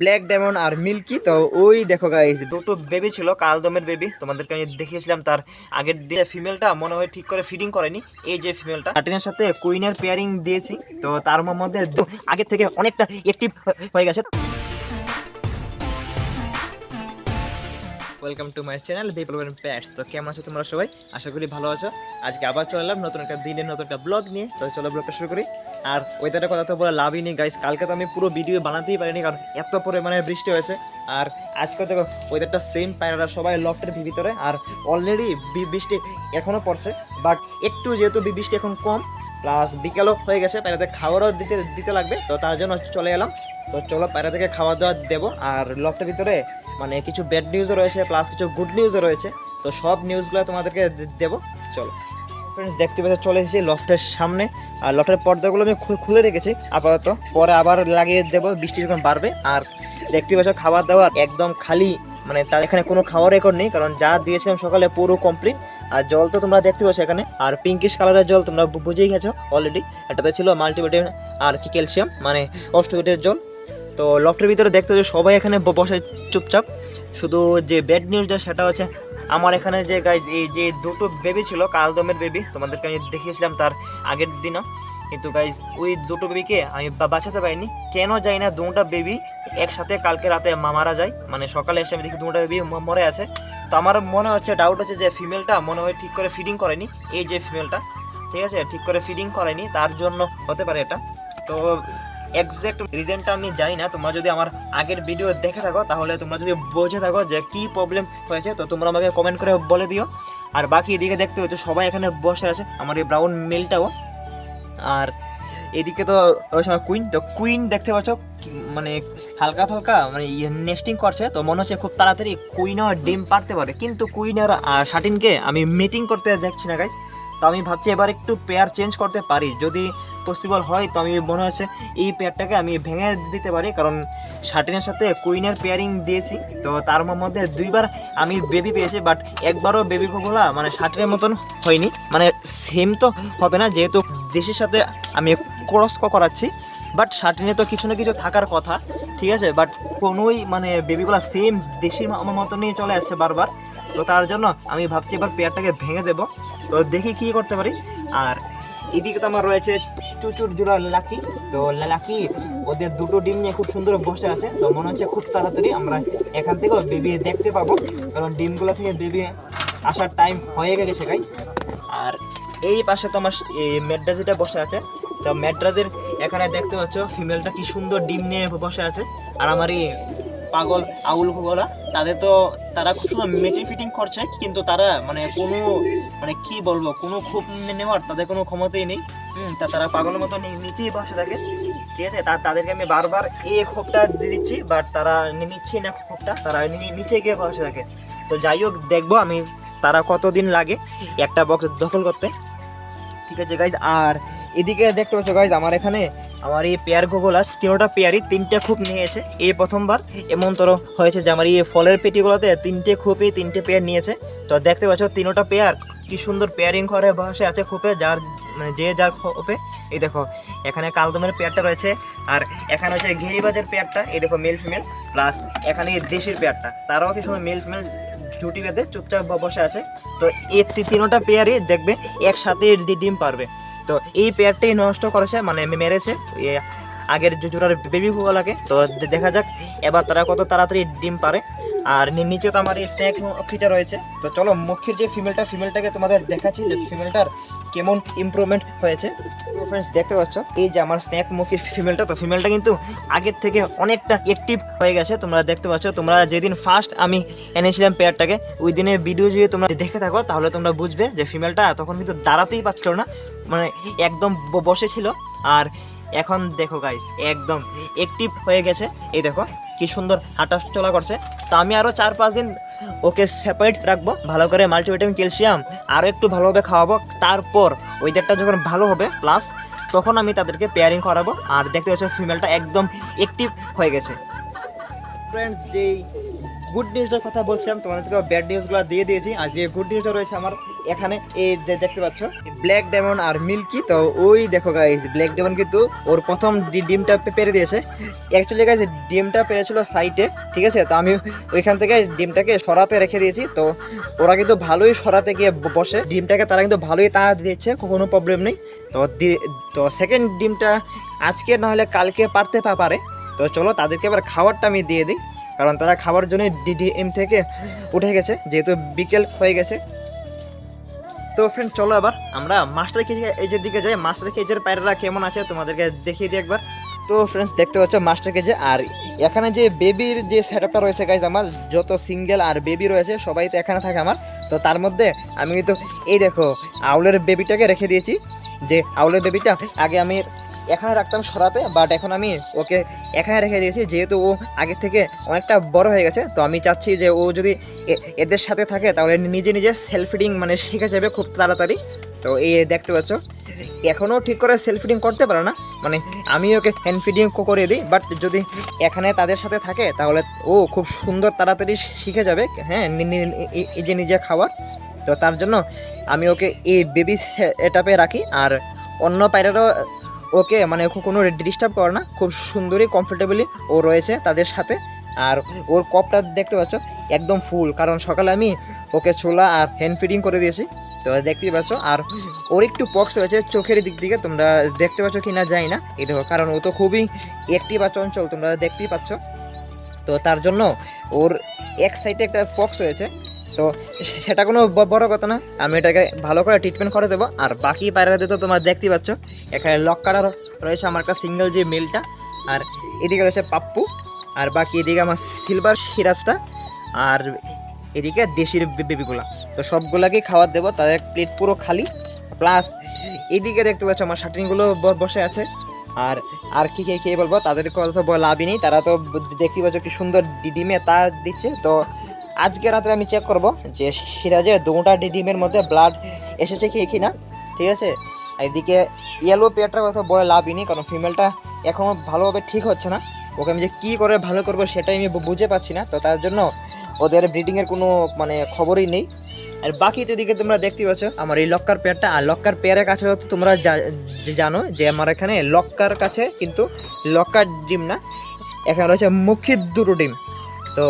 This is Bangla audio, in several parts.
ব্ল্যাক ডায়মন্ড আর মিল্কি, তো ওই দেখো গাইস দুটো বেবি ছিল কালদমের বেবি তোমাদেরকে আমি দেখিয়েছিলাম তার আগের দিয়ে ফিমেলটা মনে হয় ঠিক করে ফিডিং করেনি, এই যে ফিমেলটা কাটিনের সাথে কুইনের পেয়ারিং দিয়েছি, তো তার মধ্যে আগের থেকে অনেকটা অ্যাক্টিভ হয়ে গেছে। Welcome to my channel people pets তো কেমন আছো তোমরা সবাই? আশা করি ভালো আছো। আজকে আবার চলে এলাম নতুন একটা দিনের, নতুন একটা ব্লগ নিয়ে। তো চলো ব্লগটা শুরু করি। আর ওয়েদারের কথা তো বলে লাভই নেই গাইস কালকে তো আমি পুরো ভিডিও বানাতেই পারিনি, কারণ এত পরিমাণে বৃষ্টি হয়েছে। আর আজকে দেখো ওয়েদারটা সেম পায়রারা সবাই লফটের ভিতরে। আর অলরেডি বৃষ্টি এখনও পড়ছে বাট একটু যেহেতু বৃষ্টি এখন কম প্লাস বিকেলও হয়ে গেছে পায়রাতে খাবারও দিতে দিতে লাগবে। তো তার জন্য চলে এলাম। তো চলো পায়রা থেকে খাওয়া দাওয়া দেবো। আর লফটের ভিতরে মানে কিছু ব্যাড নিউজও রয়েছে প্লাস কিছু গুড নিউজও রয়েছে। তো সব নিউজগুলো তোমাদেরকে দেবো। চলো। ফ্রেন্ডস দেখতে পাচ্ছ চলে এসেছি লফটের সামনে। আর লফটের পর্দাগুলো আমি খুলে রেখেছি, আপাতত। পরে আবার লাগিয়ে দেবো, বৃষ্টি যখন বাড়বে। আর দেখতে পাচ্ছ, খাবার দাবার একদম খালি মানে তার এখানে কোনো খাওয়ার রেকর্ড নেই, কারণ যা দিয়েছিলাম সকালে পুরো কমপ্লিট আর জল তো তোমরা দেখতে পাচ্ছ এখানে, আর পিঙ্কিশ কালারের জল তোমরা বুঝেই গেছো অলরেডি এটাতে ছিল মাল্টিভিটামিন আর কি ক্যালসিয়াম মানে অষ্টভিটের জল। তো লফটের ভিতরে দেখতে পাচ্ছ, সবাই এখানে বসে চুপচাপ। শুধু যে ব্যাড নিউজটা সেটা হচ্ছে আমার এখানে যে গাইজ এই যে দুটো বেবি ছিল, কালদমের বেবি তোমাদেরকে আমি দেখিয়েছিলাম তার আগের দিনও। কিন্তু গাইজ ওই দুটো বেবিকে আমি বাঁচাতে পারিনি। কেন যাই না, দুটা বেবি একসাথে কালকে রাতে মারা যায়। মানে সকালে এসে আমি দেখি দুটা বেবি মরে আছে। তো আমার মনে হচ্ছে ডাউট হচ্ছে যে ফিমেলটা মনে হয় ঠিক করে ফিডিং করেনি। এই যে ফিমেলটা ঠিক আছে? ঠিক করে ফিডিং করেনি, তার জন্য হতে পারে এটা। তো এক্সাক্ট রিজনটা আমি জানি না। তোমরা যদি আমার আগের ভিডিও দেখে থাকো, তাহলে তোমরা যদি বুঝে থাকো যে কি প্রবলেম হয়েছে, তো তোমরা আমাকে কমেন্ট করে বলে দিও। আর বাকি এদিকে দেখতে হচ্ছে সবাই এখানে বসে আছে, আমার এই ব্রাউন মেলটাও আর এদিকে তো ওই সময় কুইন তো কুইন দেখতে পাচ্ছ মানে হালকা ফালকা মানে নেস্টিং করছে, তো মনে হচ্ছে খুব তাড়াতাড়ি কুইনও ডিম পারতে পারে। কিন্তু কুইনের শাটিনকে আমি মিটিং করতে দেখছি না গাইজ তো আমি ভাবছি এবার একটু পেয়ার চেঞ্জ করতে পারি। যদি পসিবল হয়, তো আমি মনে হচ্ছে এই পেয়ারটাকে আমি ভেঙে দিতে পারি, কারণ শার্টিনের সাথে কুইনের পেয়ারিং দিয়েছি। তো তার মধ্যে দুইবার আমি বেবি পেয়েছি বাট একবারও বেবি কোগুলা মানে শার্টিনের মতন হয়নি। মানে সেম তো হবে না, যেহেতু দেশের সাথে আমি ক্রস করাচ্ছি। বাট শার্টিনে তো কিছু না কিছু থাকার কথা, ঠিক আছে? বাট কোনোই মানে বেবিগুলা সেম দেশির ম- মতনই চলে আসছে বারবার। তো তার জন্য আমি ভাবছি এবার পেয়ারটাকে ভেঙে দেবো। তো দেখি কী করতে পারি। আর এদিকে তো আমার রয়েছে চুচুর জোড়া লাকি। তো লাকি, ওদের দুটো ডিম নিয়ে খুব সুন্দর বসে আছে। তো মনে হচ্ছে খুব তাড়াতাড়ি আমরা এখান থেকেও বেবি দেখতে পাবো। কারণ ডিমগুলো থেকে বেবি আসার টাইম হয়ে গেছে গাইস আর এই পাশে তো আমার এই মেড্রাজিটা বসে আছে। তো মেড্রাজের এখানে দেখতে পাচ্ছ ফিমেলটা কি সুন্দর ডিম নিয়ে বসে আছে। আর আমার এই পাগল, আউলগুলা তাদের তো তারা খুব সুন্দর মেটিং ফিটিং করছে, কিন্তু তারা মানে কোনো মানে কি বলব, কোনো খুব নেওয়ার তাদের কোনো ক্ষমতাই নেই। হুম, তা তারা পাগলের মতো নিচেই বসে থাকে, ঠিক আছে? তা তাদেরকে আমি বারবার এই খোপটা দিয়ে দিচ্ছি বাট তারা নিচ্ছেই না খোপটা তারা নিচে গিয়ে বসে থাকে। তো যাই হোক, দেখব আমি তারা কতদিন লাগে একটা বক্স দখল করতে। ঠিক আছে গাইজ আর এদিকে দেখতে পাচ্ছ গাইজ আমার এখানে আমার এই পেয়ার গোগোলা তিনোটা পেয়ারই তিনটে খুব নিয়েছে। এই প্রথমবার এমন তোর হয়েছে যে আমার এই ফলের পেটিগুলোতে তিনটে খোপে তিনটে পেয়ার নিয়েছে। তো দেখতে পাচ্ছ, তিনোটা পেয়ার কি সুন্দর পেয়ারিং করে বসে আছে খোপে, যার মানে যে যার খোপে। এই দেখো, এখানে কালদমের পেয়ারটা রয়েছে, আর এখানে হচ্ছে ঘেরিবাজের পেয়ারটা এই দেখো মেল ফিমেল প্লাস এখানে দেশির পেয়ারটা তারাও কি সুন্দর মেল ফিমেল জুটি বেঁধে চুপচাপ বসে আছে। তো এই তিনোটা পেয়ারই দেখবে, একসাথে ডিম পারবে। তো এই পেয়ারটাই নষ্ট করেছে মানে মেরেছে। আগের জোড়ার বেবি লাগে তো দেখা যাক, এবার তারা কত তাড়াতাড়ি ডিম পারে। আর নিচে তো আমার এই স্ন্যাক মক্ষিটা রয়েছে। তো চলো মক্ষির যে ফিমেলটা ফিমেলটাকে তোমাদের দেখাচ্ছি। যে ফিমেলটার কেমন ইমপ্রুভমেন্ট হয়েছে? তো ফ্রেন্ডস দেখতে পাচ্ছ, এই যে আমার স্ন্যাক মুখির ফিমেলটা তো ফিমেলটা কিন্তু আগের থেকে অনেকটা অ্যাক্টিভ হয়ে গেছে। তোমরা দেখতে পাচ্ছ, তোমরা যেদিন ফার্স্ট আমি এনেছিলাম পেয়ারটাকে ওই দিনের ভিডিও যদি তোমরা দেখে থাকো, তাহলে তোমরা বুঝবে যে ফিমেলটা তখন কিন্তু দাঁড়াতেই পারছিল না। মানে একদম ব- বসে ছিল। আর এখন দেখো গাইস একদম অ্যাক্টিভ হয়ে গেছে। এই দেখো, কি সুন্দর হাঁটা চলা করছে। তো আমি আরও চার পাঁচ দিন ওকে সেপারেট রাখব, ভালো করে মাল্টিভিটামিন ক্যালসিয়াম আরও একটু ভালোভাবে খাওয়াবো। তারপর ওয়েদারটা যখন ভালো হবে প্লাস তখন আমি তাদেরকে পেয়ারিং করাবো। আর দেখতে পাচ্ছ ফিমেলটা একদম অ্যাক্টিভ হয়ে গেছে। ফ্রেন্ডস যেই গুড নিউজটার কথা বলছিলাম তোমাদেরকে ব্যাড নিউজগুলো দিয়ে দিয়েছি। আর যে গুড নিউজটা রয়েছে আমার এখানে এই দেখতে পাচ্ছ? ব্ল্যাক ডেমন আর মিল্কি। তো ওই দেখো গাইজ ব্ল্যাক ডেমন কিন্তু ওর প্রথম ডিমটা পেরে দিয়েছে। অ্যাকচুয়ালি গাইজ ডিমটা পেরেছিল সাইটে ঠিক আছে? তো আমি ওইখান থেকে ডিমটাকে সরাতে রেখে দিয়েছি। তো ওরা কিন্তু ভালোই সরাতে গিয়ে বসে। ডিমটাকে তারা কিন্তু ভালোই তা দিচ্ছে কোনো প্রবলেম নেই। তো তো সেকেন্ড ডিমটা আজকে না হলে কালকে পারতে পারে। তো চলো তাদেরকে এবার খাবারটা আমি দিয়ে দিই। কারণ তারা খাবার জন্য ডিএম থেকে উঠে গেছে। যেহেতু বিকেল হয়ে গেছে তো ফ্রেন্ড চলো এবার আমরা মাস্টার এই এজের দিকে যাই। মাস্টার কেজের পায়রারা কেমন আছে তোমাদেরকে দেখিয়ে দিই একবার। তো ফ্রেন্ডস দেখতে পাচ্ছ মাস্টার কেজে আর এখানে যে বেবির যে সেট আপটা রয়েছে গাইজ আমার, যত সিঙ্গেল আর বেবি রয়েছে, সবাই তো এখানে থাকে আমার। তো তার মধ্যে আমি কিন্তু, এই দেখো, আউলের বেবিটাকে রেখে দিয়েছি। যে আউলের বেবিটা আগে আমি এখানে রাখতাম সরাতে বাট এখন আমি ওকে এখানে রেখে দিয়েছি, যেহেতু ও আগের থেকে অনেকটা বড় হয়ে গেছে, তো আমি চাচ্ছি যে ও যদি এদের সাথে থাকে, তাহলে নিজে নিজে সেলফ ফিডিং মানে শিখে যাবে খুব তাড়াতাড়ি। তো এই দেখতে পাচ্ছ এখনও ঠিক করে সেলফ ফিডিং করতে পারে না মানে আমি ওকে হ্যান্ড ফিডিং করে দিই বাট যদি এখানে তাদের সাথে থাকে, তাহলে ও খুব সুন্দর তাড়াতাড়ি শিখে যাবে হ্যাঁ নি- নি- এই- এই যে নিজে খাওয়ার তো তার জন্য আমি ওকে এই বেবি এটাপে রাখি, আর অন্য পায়রারও ওকে মানে কোনো ডিস্টার্ব করে না, খুব সুন্দরই কমফোর্টেবলি ও রয়েছে তাদের সাথে। আর ওর কপটা দেখতে পাচ্ছ, একদম ফুল কারণ সকালে আমি ওকে ছোলা আর হ্যান্ড ফিডিং করে দিয়েছি। তো দেখতেই পাচ্ছ, আর ওর একটু পক্স রয়েছে চোখের দিক থেকে তোমরা দেখতে পাচ্ছ কি না যাই না। এই দেখো, কারণ ও তো খুবই একটি বা চঞ্চল, তোমরা দেখতেই পাচ্ছ। তো তার জন্য ওর এক সাইডে একটা পক্স রয়েছে তো সেটা কোনো বড় কথা না। আমি এটাকে ভালো করে ট্রিটমেন্ট করে দেবো। আর বাকি পায়রাতে তো তোমরা দেখতেই পাচ্ছ, এখানে লক কাটা রয়েছে আমার একটা সিঙ্গেল যে মেলটা আর এদিকে রয়েছে পাপ্পু, আর বাকি এদিকে আমার সিলভার সিরাজটা, আর এদিকে দেশির বেবিগুলা। তো সবগুলাকেই খাবার দেবো, তাদের প্লেট পুরো খালি। প্লাস এদিকে দেখতে পাচ্ছ আমার শার্টিনগুলো বসে আছে। আর আর কি, কে কে বলব, তাদের কথা লাভই নেই। তারা তো দেখতে পাচ্ছ কি সুন্দর ডিমে তা দিচ্ছে। তো আজকে রাত্রে আমি চেক করব যে সিরাজের দুটা ডিমের মধ্যে ব্লাড এসেছে কি কি না ঠিক আছে? এদিকে ইয়েলো পেয়ারটার কথা বলে লাভই নেই, কারণ ফিমেলটা এখনও ভালোভাবে ঠিক হচ্ছে না। ওকে আমি যে কী করে ভালো করব সেটাই আমি বুঝে পাচ্ছি না, তো তার জন্য ওদের ব্রিডিংয়ের কোনো মানে খবরই নেই। আর বাকি তো এদিকে তোমরা দেখতে পাচ্ছ, আমার এই লক্কার পেয়ারটা, আর লক্কার পেয়ারের কাছে তোমরা জানো যে আমার এখানে লক্কার কাছে কিন্তু লক্কার ডিম না, এখানে রয়েছে মুখী দুটো ডিম। তো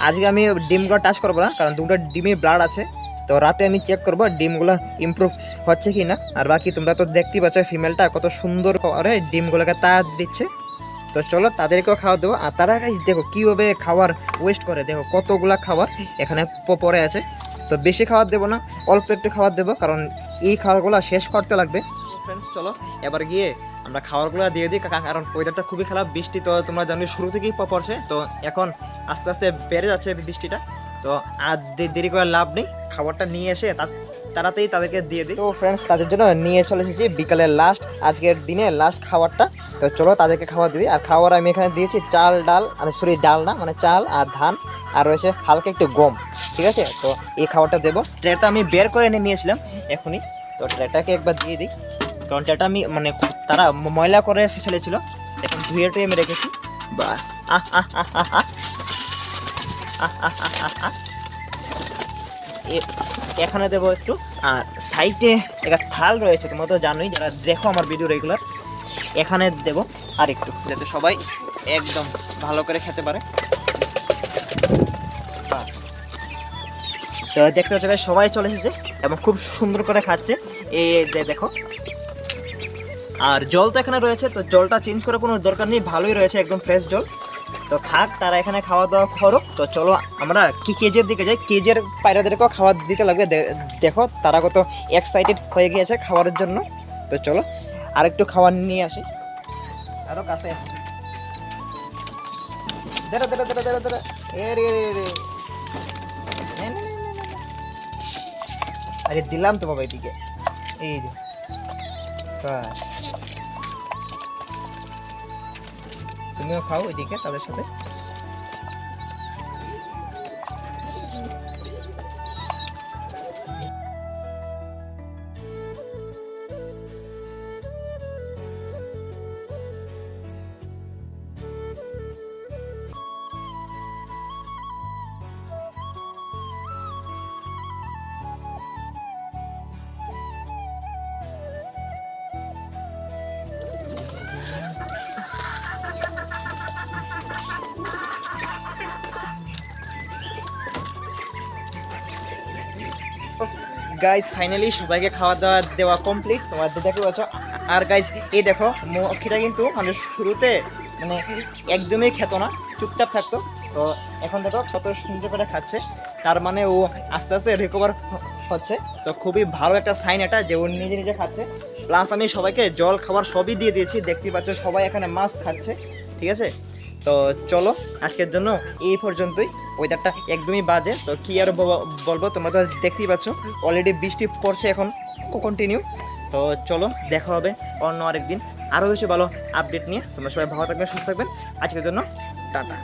আজকে আমি ডিমগুলো টাচ করব না, কারণ দুটো ডিমে ব্লাড আছে। তো রাতে আমি চেক করব ডিমগুলো ইমপ্রুভ হচ্ছে কি না আর বাকি তোমরা তো দেখতেই পাচ্ছ ফিমেলটা কত সুন্দর করে ডিমগুলোকে তা দিচ্ছে। তো চলো তাদেরকেও খাওয়া দেবো। আর তারা দেখো কীভাবে খাবার ওয়েস্ট করে। দেখো কতগুলা খাবার এখানে প- পড়ে আছে। তো বেশি খাবার দেবো না, অল্প একটু খাবার দেবো, কারণ এই খাবারগুলো শেষ করতে লাগবে। ফ্রেন্ডস চলো, এবার গিয়ে আমরা খাবারগুলো দিয়ে দিই কারণ ওয়েদারটা খুবই খারাপ, বৃষ্টি তো তোমরা জানো শুরু থেকেই পড়ছে, তো এখন আস্তে আস্তে বেড়ে যাচ্ছে বৃষ্টিটা। তো আর দেরি করে লাভ নেই, খাবারটা নিয়ে এসে তা- তাড়াতাড়ি তাদেরকে দিয়ে দিই। তো ফ্রেন্ডস তাদের জন্য নিয়ে চলে এসেছি বিকালের লাস্ট আজকের দিনে লাস্ট খাবারটা। তো চলো তাদেরকে খাবার দিই। আর খাবার আমি এখানে দিয়েছি চাল, ডাল মানে সরি ডাল না মানে চাল আর ধান, আর রয়েছে হালকা একটু গম, ঠিক আছে? তো এই খাবারটা দেবো। ট্রেটা আমি বের করে এনে নিয়েছিলাম, এখনই। তো ট্রেটাকে একবার দিয়ে দিই। কারণ ট্রেটা আমি মানে তারা ময়লা করে ফেলেছিল। এখন ধুয়ে টুয়ে আমি রেখেছি। বাস। এ- এখানে দেবো একটু, আর সাইডে একটা থাল রয়েছে, তোমরা তো জানোই, যারা দেখো আমার ভিডিও রেগুলার এখানে দেব আর একটু, যাতে সবাই একদম ভালো করে খেতে পারে। বাস। তো দেখতে পাচ্ছ সবাই চলে এসেছে এবং খুব সুন্দর করে খাচ্ছে। যে দেখো। আর জল তো এখানে রয়েছে, তো জলটা চেঞ্জ করার কোনো দরকার নেই, ভালোই রয়েছে একদম ফ্রেশ জল। তো থাক, তারা এখানে খাওয়া দাওয়া করুক তো চলো, আমরা কি কেজের দিকে যাই? কেজের পায়রাদেরকেও খাবার দিতে লাগবে। দেখো, তারা কত এক্সাইটেড হয়ে গিয়েছে খাবারের জন্য। তো চলো আর একটু খাবার নিয়ে আসি। আরও কাছে এ। আরে দিলাম তো বাবা এদিকে। এই যে। তুমিও খাও এদিকে তাদের সাথে। গাইজ ফাইনালি সবাইকে খাওয়া দাওয়া দেওয়া কমপ্লিট তোমার দেখতে পাচ্ছ। আর গাইজ এই দেখো, মক্ষীটা কিন্তু মানে শুরুতে মানে একদমই খেত না, চুপচাপ থাকতো। তো এখন দেখো কত সুন্দর করে খাচ্ছে। তার মানে ও আস্তে আস্তে রিকভার হচ্ছে। তো খুবই ভালো একটা সাইন এটা যে ও নিজে নিজে খাচ্ছে। প্লাস আমি সবাইকে জল, খাবার সবই দিয়ে দিয়েছি। দেখতে পাচ্ছ সবাই এখানে মাছ খাচ্ছে। ঠিক আছে? তো চলো, আজকের জন্য এই পর্যন্তই। ওয়েদারটা একদমই বাজে। তো কি আর বলব? তোমরা তো দেখতেই পাচ্ছ অলরেডি বৃষ্টি পড়ছে এখন। কন্টিনিউ তো চলো, দেখা হবে অন্য আরেকদিন। আরও কিছু ভালো আপডেট নিয়ে। তোমরা সবাই ভালো থাকবেন, সুস্থ থাকবেন। আজকের জন্য টাটা।